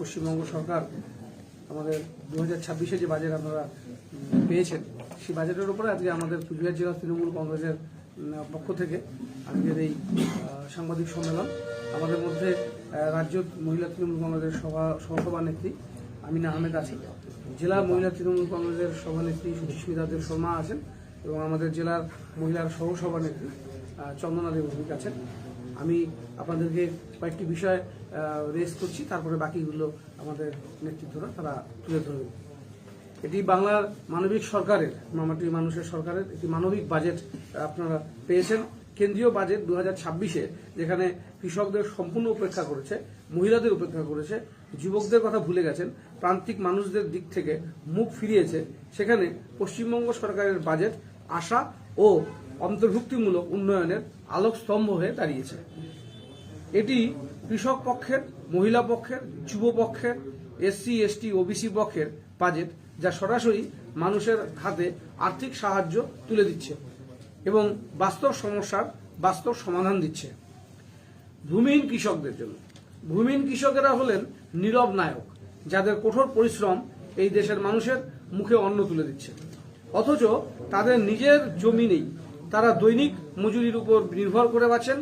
পশ্চিমবঙ্গ সরকার আমাদের দু হাজার ছাব্বিশে যে বাজেট আপনারা পেয়েছেন, সেই বাজেটের উপরে আজকে আমাদের কুচবিহার জেলা তৃণমূল কংগ্রেসের পক্ষ থেকে আজকের এই সাংবাদিক সম্মেলন। আমাদের মধ্যে রাজ্য মহিলা তৃণমূল কংগ্রেসের সভা সহসভানেত্রী আমিনা আহমেদ আছি জেলা মহিলা তৃণমূল কংগ্রেসের সভানেত্রী সুচিস্মিতা দেব শর্মা আছেন এবং আমাদের জেলার মহিলার সহসভানেত্রী চন্দনা দেব ভৌমিক আছেন। আমি আপনাদেরকে কয়েকটি বিষয় রেস করছি, তারপরে বাকিগুলো আমাদের নেতৃত্বরা তারা তুলে ধরবে। এটি বাংলার মানবিক সরকারের, মামাটি মানুষের সরকারের একটি মানবিক বাজেট আপনারা পেয়েছেন। কেন্দ্রীয় বাজেট দু হাজার যেখানে কৃষকদের সম্পূর্ণ উপেক্ষা করেছে, মহিলাদের উপেক্ষা করেছে, যুবকদের কথা ভুলে গেছেন, প্রান্তিক মানুষদের দিক থেকে মুখ ফিরিয়েছে, সেখানে পশ্চিমবঙ্গ সরকারের বাজেট আশা ও অন্তর্ভুক্তিমূলক উন্নয়নের আলোকস্তম্ভ হয়ে দাঁড়িয়েছে। এটি কৃষক পক্ষের, মহিলা পক্ষের, যুব পক্ষের, এসসি, এসটি, ওবিসি পক্ষের বাজেট, যা সরাসরি মানুষের হাতে আর্থিক সাহায্য তুলে দিচ্ছে এবং বাস্তব সমস্যার বাস্তব সমাধান দিচ্ছে। ভূমিহীন কৃষকদের জন্য। ভূমিহীন কৃষকেরা হলেন নীরব নায়ক, যাদের কঠোর পরিশ্রম এই দেশের মানুষের মুখে অন্ন তুলে দিচ্ছে। অথচ তাদের নিজের জমি নেই তারা দৈনিক মজুরির উপর নির্ভর করে বাঁচেন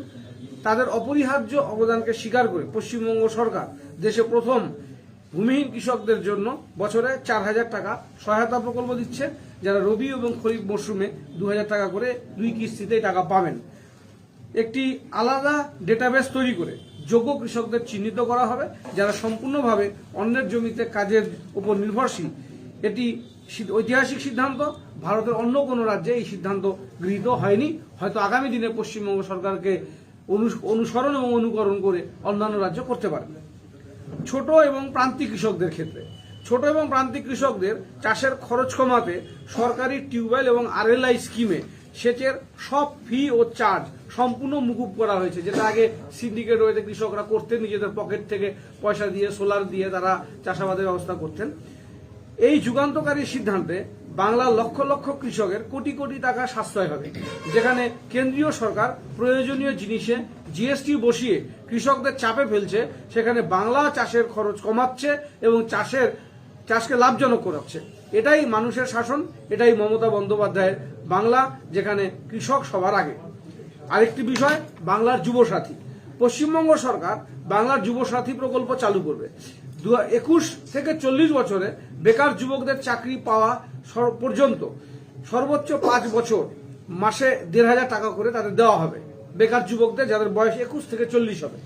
তাদের অপরিহার্য অবদানকে স্বীকার করে পশ্চিমবঙ্গ সরকার দেশে প্রথম ভূমিহীন কৃষকদের জন্য বছরে চার হাজার টাকা সহায়তা প্রকল্প দিচ্ছে, যারা রবি এবং খরিফ মরশুমে দু হাজার টাকা করে দুই কিস্তিতে টাকা পাবেন। একটি আলাদা ডেটাবেস তৈরি করে যোগ্য কৃষকদের চিহ্নিত করা হবে, যারা সম্পূর্ণভাবে অন্যের জমিতে কাজের উপর নির্ভরশীল। এটি ঐতিহাসিক সিদ্ধান্ত, ভারতের অন্য কোনো রাজ্যে এই সিদ্ধান্ত গৃহীত হয়নি। হয়তো আগামী দিনে পশ্চিমবঙ্গ সরকারকে অনুস- অনুসরণ এবং অনুকরণ করে অন্যান্য রাজ্য করতে পারবে ছোট এবং প্রান্তিক কৃষকদের ক্ষেত্রে। ছোট এবং প্রান্তিক কৃষকদের চাষের খরচ কমাতে সরকারি টিউবওয়েল এবং আরএলআই স্কিমে সেচের সব ফি ও চার্জ সম্পূর্ণ মুকুব করা হয়েছে। যেটা আগে সিন্ডিকেট হয়েছে কৃষকরা করতেন, নিজেদের পকেট থেকে পয়সা দিয়ে, সোলার দিয়ে তারা চাষাবাদের ব্যবস্থা করতেন। এই যুগান্তকারী সিদ্ধান্তে বাংলার লক্ষ লক্ষ কৃষকের কোটি কোটি টাকা সাশ্রয় হবে। যেখানে কেন্দ্রীয় সরকার প্রয়োজনীয় জিনিসে জিএসটি বসিয়ে কৃষকদের চাপে ফেলছে, সেখানে বাংলা চাষের খরচ কমাচ্ছে এবং চাষের, চাষকে লাভজনক করাচ্ছে। এটাই মানুষের শাসন, এটাই মমতা বন্দ্যোপাধ্যায়ের বাংলা, যেখানে কৃষক সবার আগে। আরেকটি বিষয়, বাংলার যুবসাথী। পশ্চিমবঙ্গ সরকার বাংলার যুবসাথী প্রকল্প চালু করবে। দু একুশ থেকে চল্লিশ বছরে বেকার যুবকদের চাকরি পাওয়া পর্যন্ত সর্বোচ্চ পাঁচ বছর মাসে দেড় হাজার টাকা করে তাদের দেওয়া হবে বেকার যুবকদের যাদের বয়স একুশ থেকে চল্লিশ হবে।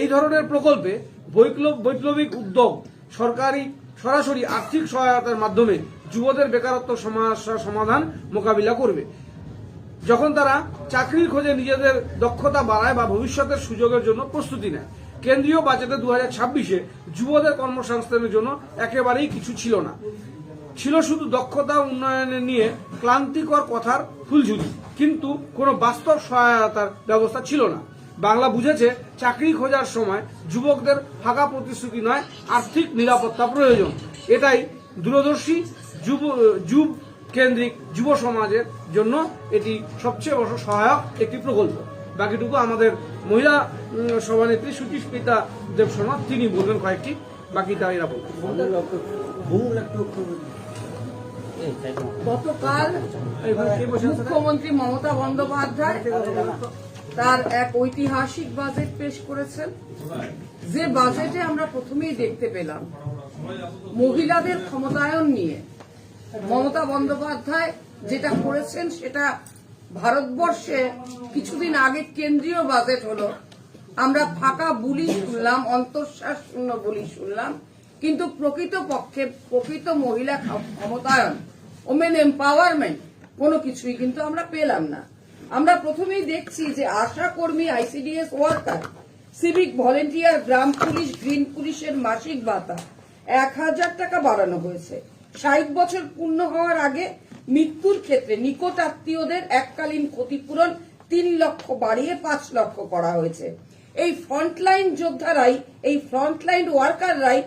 এই ধরনের প্রকল্পে বৈপ্লব বৈপ্লবিক উদ্যোগ সরকারি সরাসরি আর্থিক সহায়তার মাধ্যমে যুবদের বেকারত্ব সমস্যার সমাধান মোকাবিলা করবে। যখন তারা চাকরির খোঁজে নিজেদের দক্ষতা বাড়ায় বা ভবিষ্যতের সুযোগের জন্য প্রস্তুতি নেয়। কেন্দ্রীয় বাজেটে দু হাজার ছাব্বিশে যুবদের কর্মসংস্থানের জন্য একেবারেই কিছু ছিল না। ছিল শুধু দক্ষতা উন্নয়নের নিয়ে ক্লান্তিকর কথার ফুলঝুরি। কিন্তু কোনো বাস্তব সহায়তার ব্যবস্থা ছিল না। বাংলা বুঝেছে, চাকরি খোঁজার সময় যুবকদের ফাঁকা প্রতিশ্রুতি নয়, আর্থিক নিরাপত্তা প্রয়োজন। এটাই দূরদর্শী, যুব যুব কেন্দ্রিক যুব সমাজের জন্য এটি সবচেয়ে বড় সহায়ক একটি প্রকল্প। বাকিটুকু আমাদের মহিলা সভানেত্রী সুচিস্মিতা দেব শর্মা তিনি বলবেন কয়েকটি বাকিটা এরা বলবেন গতকাল? মুখ্যমন্ত্রী মমতা বন্দ্যোপাধ্যায় তার এক ঐতিহাসিক বাজেট পেশ করেছেন যে বাজেটে আমরা প্রথমেই দেখতে পেলাম মহিলাদের ক্ষমতায়ন নিয়ে মমতা বন্দ্যোপাধ্যায় যেটা করেছেন সেটা ভারতবর্ষে কিছুদিন আগে কেন্দ্রীয় বাজেট হলো, আমরা ফাঁকা বুলি শুনলাম অন্তঃশ্বাস শূন্য বুলি শুনলাম, কিন্তু প্রকৃত পক্ষে প্রকৃত মহিলা ক্ষমতায়ন ওমেন এম্পাওয়ারমেন্ট কোনো কিছুই কিন্তু আমরা পেলাম না। আমরা প্রথমেই দেখছি যে আশা কর্মী আইসিডিএস ওয়ার্কার সিভিক ভলেন্টিয়ার গ্রাম পুলিশ, গ্রিন পুলিশের মাসিক ভাতা এক হাজার টাকা বাড়ানো হয়েছে। ষাট বছর পূর্ণ হওয়ার আগে মৃত্যুর ক্ষেত্রে নিকট আত্মীয়দের এককালীন ক্ষতিপূরণ তিন লক্ষ বাড়িয়ে পাঁচ লক্ষ করা হয়েছে। এই ফ্রন্টলাইন যোদ্ধারাই, এই ফ্রন্টলাইন ওয়ার্কাররাই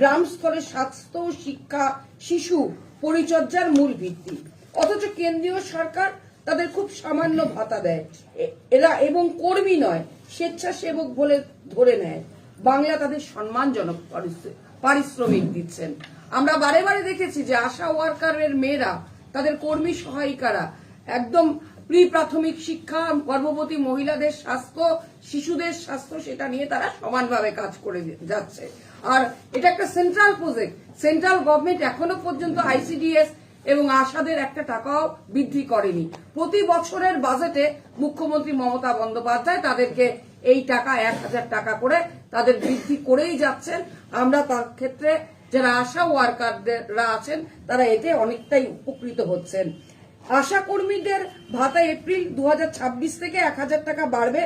গ্রাম স্তরে স্বাস্থ্য, শিক্ষা, শিশু পরিচর্যার মূল ভিত্তি। অথচ কেন্দ্রীয় সরকার তাদের খুব সামান্য ভাতা দেয়। এরা এবং কর্মী নয়, স্বেচ্ছাসেবক বলে ধরে নেয়। বাংলা তাদের সম্মানজনক পারিশ্রমিক দিচ্ছেন। আমরা বারে বারে দেখেছি যে আশা ওয়ার্কারের মেয়েরা তাদের কর্মী সহায়িকারা। একদম প্রি প্রাথমিক শিক্ষা, গর্ভবতী মহিলাদের স্বাস্থ্য, শিশুদের স্বাস্থ্য, সেটা নিয়ে তারা সমানভাবে কাজ করে যাচ্ছে। আর এটা একটা সেন্ট্রাল প্রজেক্ট। সেন্ট্রাল গভর্নমেন্ট এখনও পর্যন্ত আইসিডিএস এবং আশাদের একটা টাকাও বৃদ্ধি করেনি। প্রতি বছরের বাজেটে মুখ্যমন্ত্রী মমতা বন্দ্যোপাধ্যায় তাদেরকে এই টাকা, এক হাজার টাকা করে তাদের বৃদ্ধি করেই যাচ্ছেন। আমরা তার ক্ষেত্রে যারা আশা ওয়ার্কাররা আছেন, তারা এতে অনেকটাই উপকৃত হচ্ছেন। আশা কর্মীদের ভাতা এপ্রিল দু হাজার ছাব্বিশ থেকে এক হাজার টাকা বাড়বে।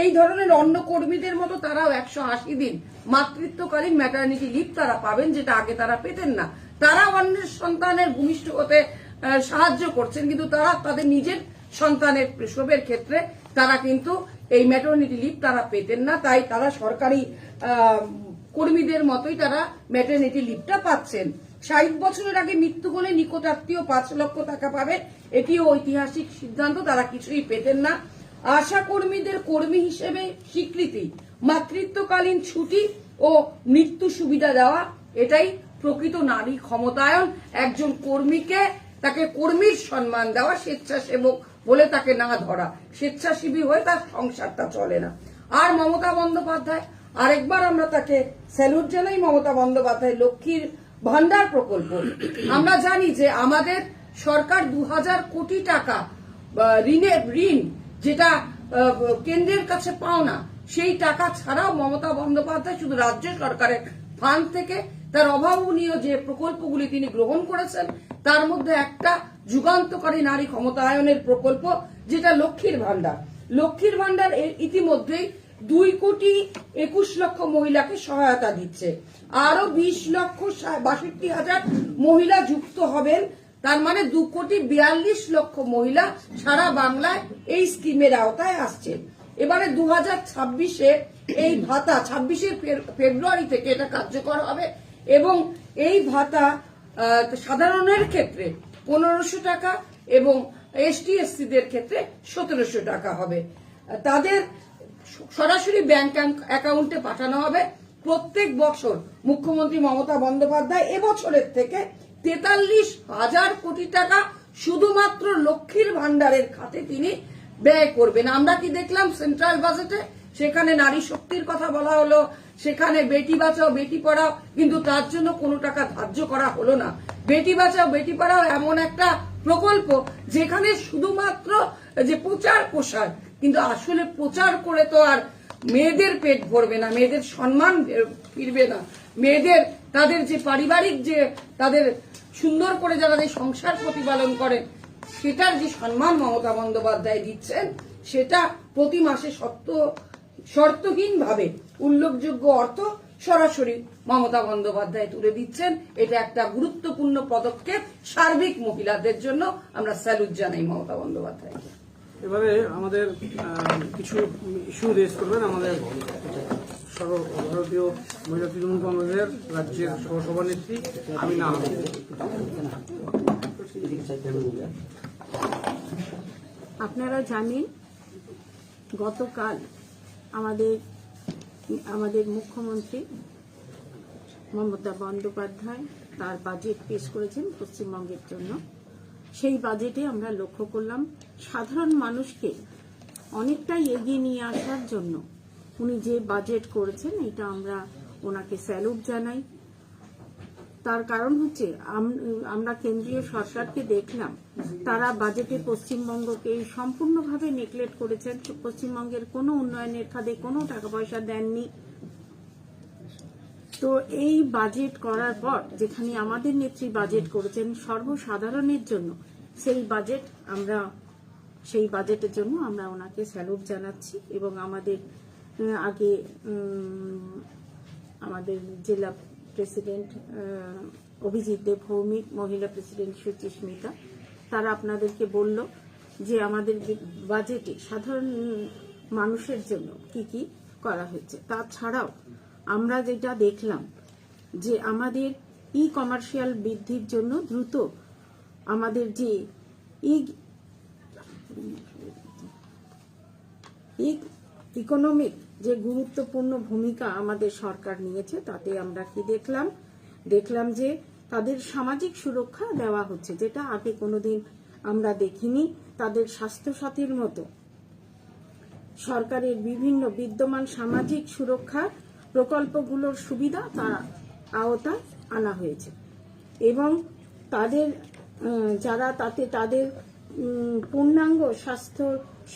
এই ধরনের অন্য কর্মীদের মতো তারাও একশো আশি দিন মাতৃত্বকালীন ম্যাটার্নিটি লিভ তারা পাবেন, যেটা আগে তারা পেতেন না। তারা অন্যের সন্তানের ভূমিষ্ঠ হতে সাহায্য করছেন, কিন্তু তারা তাদের নিজের সন্তানের প্রসবের ক্ষেত্রে তারা কিন্তু এই ম্যাটার্নিটি লিভ তারা পেতেন না। তাই তারা সরকারি কর্মীদের মতোই তারা ম্যাটার্নিটি লিভটা পাচ্ছেন। ষাট বছরের আগে মৃত্যু হলে নিকটাত্মীয় পাঁচ লক্ষ টাকা পাবে এটিও ঐতিহাসিক সিদ্ধান্ত, তারা কিছুই পেতেন না। আশা কর্মীদের কর্মী হিসেবে স্বীকৃতি, মাতৃত্বকালীন ছুটি ও মৃত্যু সুবিধা দেওয়া, এটাই প্রকৃত নারী ক্ষমতায়ন। একজন কর্মীকে, তাকে কর্মীর সম্মান দেওয়া স্বেচ্ছাসেবক বলে তাকে না ধরা। স্বেচ্ছাসেবী হয়ে তার সংসারটা চলে না। আর মমতা বন্দ্যোপাধ্যায় আরেকবার আমরা তাকে স্যালুট জানাই মমতা বন্দ্যোপাধ্যায় লক্ষ্মীর ভান্ডার প্রকল্প। আমরা জানি যে আমাদের সরকার দু হাজার কোটি টাকা ঋণের ঋণ যেটা কেন্দ্রের কাছে পাও না, সেই টাকা ছাড়াও মমতা বন্দ্যোপাধ্যায় শুধু রাজ্য সরকারের ফান্ড থেকে তার অভাবনীয় যে প্রকল্পগুলি তিনি গ্রহণ করেছেন, তার মধ্যে একটা যুগান্তকারী নারী ক্ষমতায়নের প্রকল্প, যেটা লক্ষ্মীর ভান্ডার লক্ষ্মীর ভান্ডার ইতিমধ্যেই দুই কোটি একুশ লক্ষ মহিলাকে সহায়তা দিচ্ছে। আরও বিশ লক্ষ বাষট্টি হাজার মহিলা যুক্ত হবেন। তার মানে দু কোটি বিয়াল্লিশ লক্ষ মহিলা সারা বাংলায় এই স্কিমের আওতায় আসছে। এবারে দু হাজার ছাব্বিশে এই ভাতা, ছাব্বিশে ফেব্রুয়ারি থেকে এটা কার্যকর হবে এবং এই ভাতা সাধারণের ক্ষেত্রে পনেরোশো টাকা এবং এসটি এসসিদের ক্ষেত্রে সতেরোশো টাকা হবে। তাদের সরাসরি ব্যাংক অ্যাকাউন্টে পাঠানো হবে। প্রত্যেক বছর মুখ্যমন্ত্রী মমতা বন্দ্যোপাধ্যায় এবছরের থেকে তেতাল্লিশ হাজার কোটি টাকা শুধুমাত্র লক্ষ্মীর ভান্ডারের খাতে তিনি ব্যয় করবেন। আমরা কি দেখলাম সেন্ট্রাল বাজেটে সেখানে নারী শক্তির কথা বলা হলো, সেখানে বেটি বাঁচাও, বেটি পড়াও, কিন্তু তার জন্য কোনো টাকা ধার্য করা হলো না। বেটি বাঁচাও, বেটি পড়াও এমন একটা প্রকল্প যেখানে শুধুমাত্র যে প্রচার প্রসার কিন্তু আসলে প্রচার করে তো আর মেয়েদের পেট ভরবে না, মেয়েদের সম্মান ফিরবে না। মেয়েদের, তাদের যে পারিবারিক যে তাদের সুন্দর করে যারা যে সংসার প্রতিপালন করে, সেটার যে সম্মান মমতা বন্দ্যোপাধ্যায় দিচ্ছেন, সেটা প্রতি মাসে সত্য শর্তহীন ভাবে উল্লেখযোগ্য অর্থ সরাসরি মমতা বন্দ্যোপাধ্যায় তুলে দিচ্ছেন। এটা একটা গুরুত্বপূর্ণ পদক্ষেপ সার্বিক মহিলাদের জন্য। আমরা স্যালুট জানাই মমতা বন্দ্যোপাধ্যায়কে। এবারে আমাদের কিছু ইস্যু রেজ করবেন আমাদের সর্বভারতীয় মহিলা তৃণমূল কংগ্রেসের রাজ্যের সহসভানেত্রী আমিনা আহমেদ। আপনারা জানেন, গতকাল আমাদের আমাদের মুখ্যমন্ত্রী মমতা বন্দ্যোপাধ্যায় তার বাজেট পেশ করেছেন পশ্চিমবঙ্গের জন্য। সেই বাজেটে আমরা লক্ষ্য করলাম সাধারণ মানুষকে অনেকটাই এগিয়ে নিয়ে আসার জন্য উনি যে বাজেট করেছেন, এটা আমরা ওনাকে স্যালুট জানাই। তার কারণ হচ্ছে, আম- আমরা কেন্দ্রীয় সরকারকে দেখলাম, তারা বাজেটে পশ্চিমবঙ্গকে সম্পূর্ণভাবে নেগলেক্ট করেছেন। পশ্চিমবঙ্গের কোনো উন্নয়নের খাদে কোনো টাকা পয়সা দেননি। তো এই বাজেট করার পর যেখানে আমাদের নেত্রী বাজেট করেছেন সর্বসাধারণের জন্য, সেই বাজেট আমরা, সেই বাজেটের জন্য আমরা ওনাকে স্যালুট জানাচ্ছি এবং আমাদের আগে আমাদের জেলা প্রেসিডেন্ট অভিজিৎ দেব ভৌমিক মহিলা প্রেসিডেন্ট সুচিস্মিতা তারা আপনাদেরকে বলল যে আমাদের বাজেটে সাধারণ মানুষের জন্য কি কি করা হয়েছে। তাছাড়াও আমরা যেটা দেখলাম যে আমাদের ই কমার্শিয়াল বৃদ্ধির জন্য দ্রুত আমাদের যে ইকোনমিক যে গুরুত্বপূর্ণ ভূমিকা আমাদের সরকার নিয়েছে, তাতে আমরা কি দেখলাম? দেখলাম যে তাদের সামাজিক সুরক্ষা দেওয়া হচ্ছে, যেটা আগে কোনোদিন আমরা দেখিনি। তাদের স্বাস্থ্যসাথীর মতো সরকারের বিভিন্ন বিদ্যমান সামাজিক সুরক্ষা প্রকল্পগুলোর সুবিধা তার আওতায় আনা হয়েছে। এবং তাদের যারা তাতে, তাদের পূর্ণাঙ্গ স্বাস্থ্য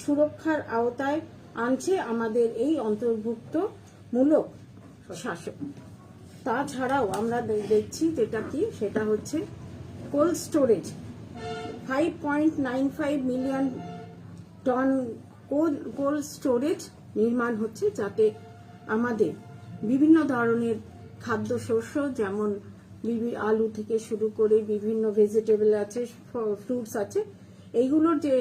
সুরক্ষার আওতায় আনছে আমাদের এই অন্তর্ভুক্তমূলক শাসক। তাছাড়াও আমরা দেখছি যেটা কি, সেটা হচ্ছে cold storage. Five point nine five million ton cold storage নির্মাণ হচ্ছে যাতে আমাদের বিভিন্ন ধরনের খাদ্যশস্য, যেমন আলু থেকে শুরু করে বিভিন্ন ভেজিটেবল আছে ফ্রুটস আছে। এইগুলোর যে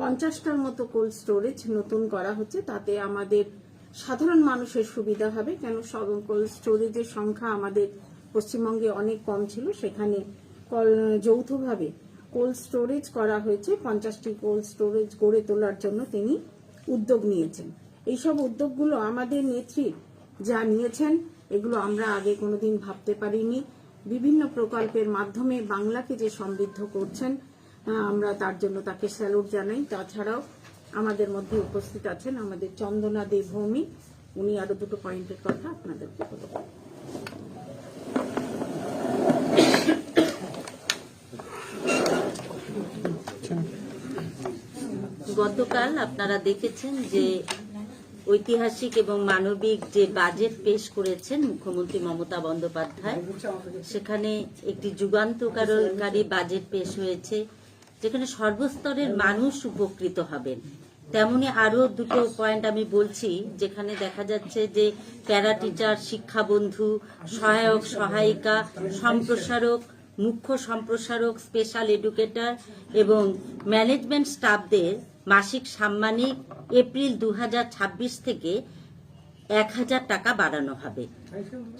পঞ্চাশটার মতো কোল্ড স্টোরেজ নতুন করা হচ্ছে, তাতে আমাদের সাধারণ মানুষের সুবিধা হবে, কেন কোল্ড স্টোরেজের সংখ্যা আমাদের পশ্চিমবঙ্গে অনেক কম ছিল। সেখানে যৌথভাবে কোল্ড স্টোরেজ করা হয়েছে। পঞ্চাশটি কোল্ড স্টোরেজ গড়ে তোলার জন্য তিনি উদ্যোগ নিয়েছেন। এইসব উদ্যোগগুলো আমাদের নেত্রী যা নিয়েছেন, এগুলো আমরা আগে কোনোদিন ভাবতে পারিনি। বিভিন্ন প্রকল্পের মাধ্যমে বাংলাকে যে সমৃদ্ধ করছেন আমরা তার জন্য তাকে স্যালুট জানাই। তাছাড়াও আমাদের মধ্যে উপস্থিত আছেন আমাদের চন্দনা দেবভৌমি উনি আরও দুটো পয়েন্টের কথা আপনাদেরকে বলবেন গতকাল আপনারা দেখেছেন যে ঐতিহাসিক এবং মানবিক যে বাজেট পেশ করেছেন মুখ্যমন্ত্রী মমতা বন্দ্যোপাধ্যায়, সেখানে একটি যুগান্তকারী বাজেট পেশ হয়েছে, যেখানে সর্বস্তরের মানুষ উপকৃত হবেন। তেমনি আরও দুটো পয়েন্ট আমি বলছি, যেখানে দেখা যাচ্ছে যে প্যারা টিচার শিক্ষাবন্ধু, সহায়ক, সহায়িকা, সম্প্রসারক, মুখ্য সম্প্রসারক স্পেশাল এডুকেটর এবং ম্যানেজমেন্ট স্টাফদের মাসিক সাম্মানিক এপ্রিল দু হাজার ছাব্বিশ থেকে এক হাজার টাকা বাড়ানো হবে।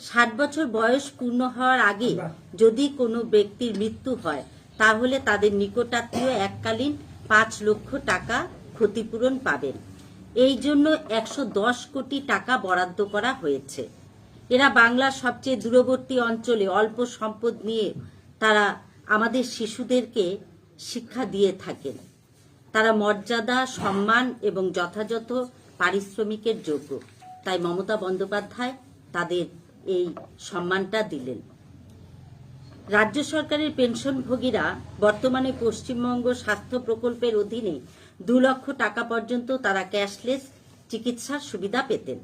ষাট বছর বয়স পূর্ণ হওয়ার আগে যদি কোনো ব্যক্তির মৃত্যু হয়, তাহলে তাদের নিকটাত্মীয় এককালীন পাঁচ লক্ষ টাকা ক্ষতিপূরণ পাবেন। এই জন্য একশো দশ কোটি টাকা বরাদ্দ করা হয়েছে। এরা বাংলার সবচেয়ে দূরবর্তী অঞ্চলে অল্প সম্পদ নিয়ে তারা আমাদের শিশুদেরকে শিক্ষা দিয়ে থাকেন। তারা মর্যাদা, সম্মান এবং যথাযথ পারিশ্রমিকের যোগ্য। তাই মমতা বন্দ্যোপাধ্যায় তাদের এই সম্মানটা দিলেন। রাজ্য সরকারের পেনশনভোগীরা বর্তমানে পশ্চিমবঙ্গ স্বাস্থ্য প্রকল্পের অধীনে দু লক্ষ টাকা পর্যন্ত তারা ক্যাশলেস চিকিৎসার সুবিধা পেতেন।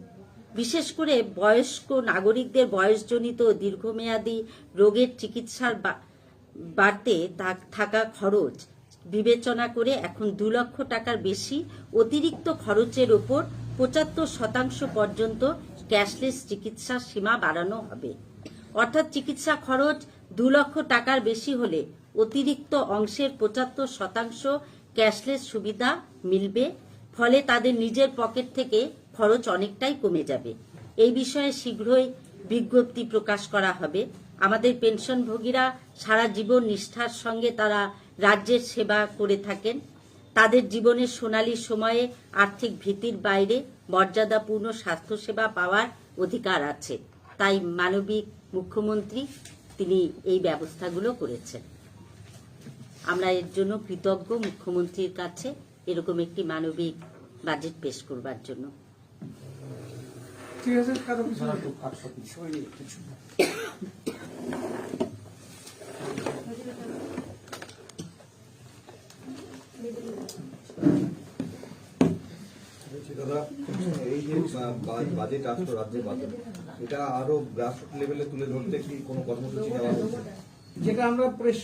বিশেষ করে বয়স্ক নাগরিকদের বয়সজনিত দীর্ঘমেয়াদী রোগের চিকিৎসার বাড়তে থাকা খরচ বিবেচনা করে এখন দু লক্ষ টাকার বেশি অতিরিক্ত খরচের ওপর পঁচাত্তর শতাংশ পর্যন্ত ক্যাশলেস চিকিৎসার সীমা বাড়ানো হবে। অর্থাৎ চিকিৎসা খরচ দু লক্ষ টাকার বেশি হলে অতিরিক্ত অংশের পঁচাত্তর শতাংশ ক্যাশলেস সুবিধা মিলবে, ফলে তাদের নিজের পকেট থেকে খরচ অনেকটাই কমে যাবে। এই বিষয়ে শীঘ্রই বিজ্ঞপ্তি প্রকাশ করা হবে। আমাদের পেনশনভোগীরা সারা জীবন নিষ্ঠার সঙ্গে তারা রাজ্যের সেবা করে থাকেন। তাদের জীবনের সোনালী সময়ে আর্থিক ভীতির বাইরে মর্যাদাপূর্ণ স্বাস্থ্যসেবা পাওয়ার অধিকার আছে। তাই মানবিক মুখ্যমন্ত্রী তিনি এই ব্যবস্থাগুলো করেছেন। আমরা এর জন্য কৃতজ্ঞ মুখ্যমন্ত্রীর কাছে এরকম একটি মানবিক বাজেট পেশ করবার জন্য। ঠিক আছে কারও কিছু বলছি দাদা এই যে বা- বা- বাজেট আসলো রাজ্যের বাজেট এটা আরও গ্রাসরুট লেভেলে তুলে ধরতে কি কোনো কর্মসূচি নেওয়া হয়েছে? যেটা আমরা প্রেস